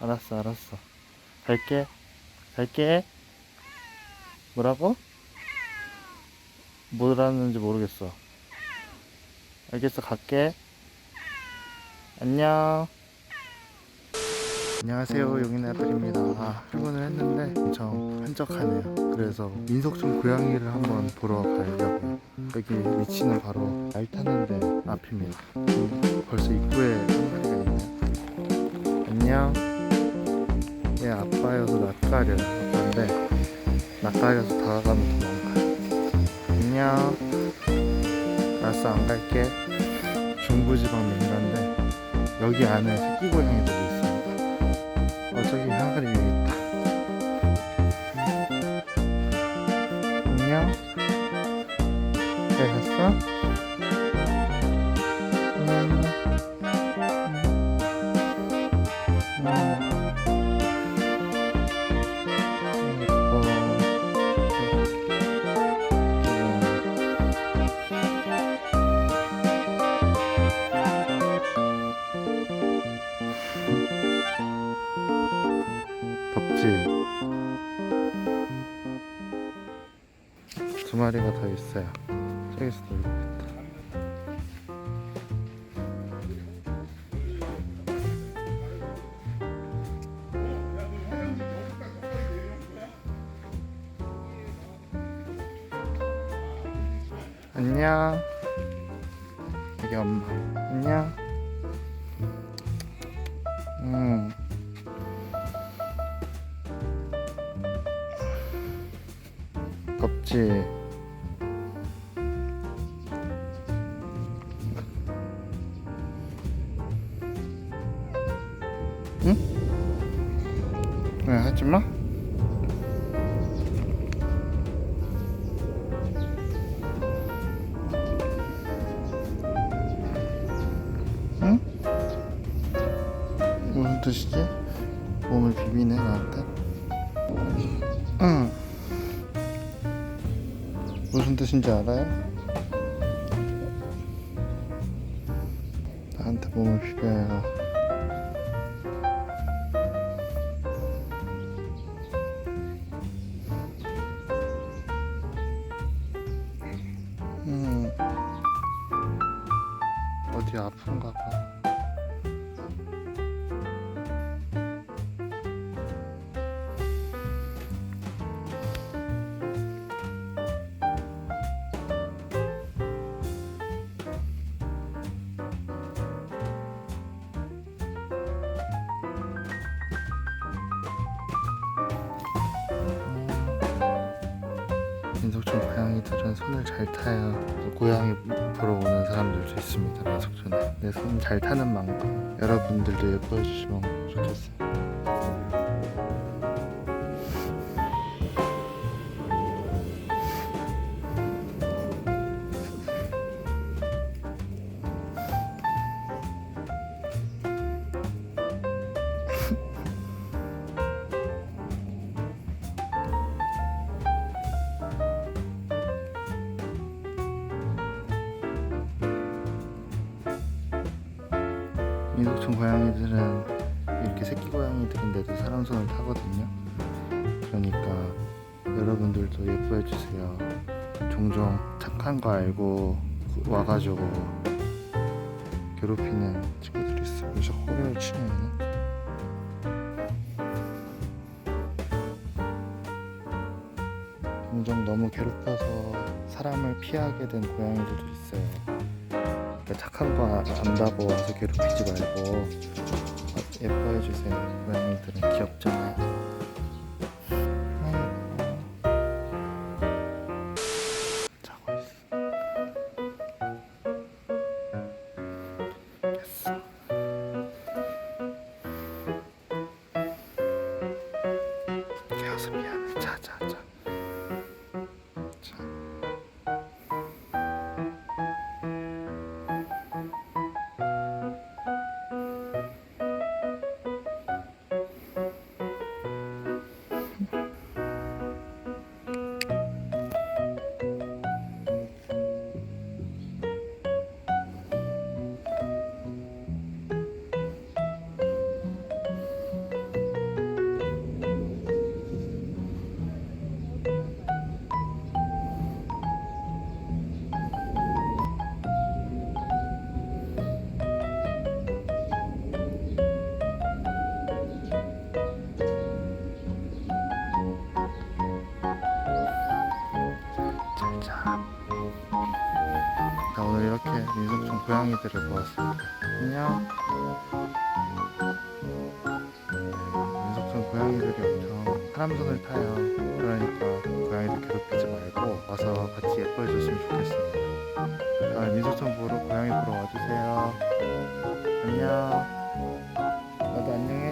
알았어, 알았어. 갈게. 갈게. 뭐라고? 뭐라는지 모르겠어. 알겠어, 갈게. 안녕. 안녕하세요, 용인 애플입니다. 아, 출근을 했는데 엄청 한적하네요. 그래서 민속촌 고양이를 한번 보러 가려고요. 여기 위치는 바로 말 타는 데 앞입니다. 벌써 입구에 한 마리가 있네요. 안녕. 얘 아빠여서 낯가려요. 아빠인데 낯가려서 다가가면 도망가요. 안녕. 알았어 안 갈게. 중부지방 민가인데 여기 안에 새끼 고양이들 두 마리가 더 있어요. 저기서 놀고 있다. 안녕. 여기 엄마. 안녕. 음. 덥지? 응? 왜 하지 마? 응? 무슨 뜻이지? 몸을 비비네 나한테. 응. 무슨 뜻인지 알아요? 나한테 몸을 비벼요. 어디 아픈가 봐. 민속촌 고양이들은 손을 잘 타요. 고양이 보러 오는 사람들도 있습니다. 민속촌에. 내 손 잘 타는 만큼 여러분들도 예뻐해 주시면 좋겠어요. 민속촌 고양이들은 이렇게 새끼 고양이들인데도 사람 손을 타거든요. 그러니까 여러분들도 예뻐해 주세요. 종종 착한 거 알고 와가지고 괴롭히는 친구들이 있어. 그래서 호를 치면 종종 너무 괴롭혀서 사람을 피하게 된 고양이들도 있어요. 착한 거 안다고 와서 괴롭히지 말고 어, 예뻐해 주세요. 고양이들은 귀엽잖아요. 아이고. 자고 있어. 됐어. 깨워서 미안해. 자, 자, 자. 자. 고양이들을 보았습니다. 안녕. 네, 민속촌 고양이들이 엄청 사람 손을 타요. 그러니까 고양이들 괴롭히지 말고 와서 같이 예뻐해 줬으면 좋겠습니다. 다음에 민속촌 보러 고양이 보러 와주세요. 안녕. 나도 안녕해.